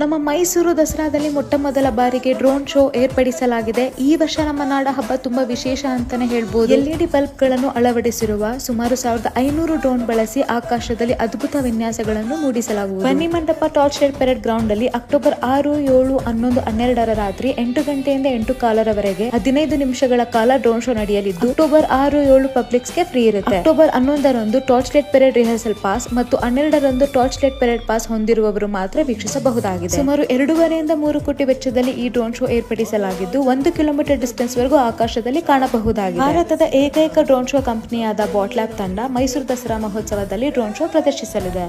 ನಮ್ಮ ಮೈಸೂರು ದಸರಾದಲ್ಲಿ ಮೊಟ್ಟ ಮೊದಲ ಬಾರಿಗೆ ಡ್ರೋನ್ ಶೋ ಏರ್ಪಡಿಸಲಾಗಿದೆ. ಈ ವರ್ಷ ನಮ್ಮ ನಾಡ ಹಬ್ಬ ತುಂಬಾ ವಿಶೇಷ ಅಂತಾನೆ ಹೇಳ್ಬೋದು. ಎಲ್ಇಡಿ ಬಲ್ಬ್ಗಳನ್ನು ಅಳವಡಿಸಿರುವ ಸುಮಾರು ಸಾವಿರದ ಐನೂರು ಡ್ರೋನ್ ಬಳಸಿ ಆಕಾಶದಲ್ಲಿ ಅದ್ಭುತ ವಿನ್ಯಾಸಗಳನ್ನು ಮೂಡಿಸಲಾಗುವುದು. ಬನ್ನಿ ಮಂಟಪ ಟಾರ್ಚ್ ಲೈಟ್ ಪೆರೇಡ್ ಗ್ರೌಂಡ್ ಅಲ್ಲಿ ಅಕ್ಟೋಬರ್ ಆರು, ಏಳು, ಹನ್ನೊಂದು, ಹನ್ನೆರಡರ ರಾತ್ರಿ ಎಂಟು ಗಂಟೆಯಿಂದ ಎಂಟು ಕಾಲರವರೆಗೆ ಹದಿನೈದು ನಿಮಿಷಗಳ ಕಾಲ ಡ್ರೋನ್ ಶೋ ನಡೆಯಲಿದ್ದು, ಅಕ್ಟೋಬರ್ ಆರು, ಏಳು ಪಬ್ಲಿಕ್ಸ್ಗೆ ಫ್ರೀ ಇರುತ್ತೆ. ಅಕ್ಟೋಬರ್ ಹನ್ನೊಂದರಂದು torch light parade rehearsal pass ಮತ್ತು ಹನ್ನೆರಡರಂದು ಟಾರ್ಚ್ ಲೈಟ್ ಪೆರೇಡ್ ಪಾಸ್ ಹೊಂದಿರುವವರು ಮಾತ್ರ ವೀಕ್ಷಿಸಬಹುದಾಗಿದೆ. ಸುಮಾರು ಎರಡೂವರೆಯಿಂದ ಮೂರು ಕೋಟಿ ವೆಚ್ಚದಲ್ಲಿ ಈ ಡ್ರೋನ್ ಶೋ ಏರ್ಪಡಿಸಲಾಗಿದ್ದು ಒಂದು ಕಿಲೋಮೀಟರ್ ಡಿಸ್ಟೆನ್ಸ್ ವರೆಗೂ ಆಕಾಶದಲ್ಲಿ ಕಾಣಬಹುದಾಗಿದೆ. ಭಾರತದ ಏಕೈಕ ಡ್ರೋನ್ ಶೋ ಕಂಪನಿಯಾದ ಬಾಟ್ಲ್ಯಾಬ್ ತಂಡ ಮೈಸೂರು ದಸರಾ ಮಹೋತ್ಸವದಲ್ಲಿ ಡ್ರೋನ್ ಶೋ ಪ್ರದರ್ಶಿಸಲಿದೆ.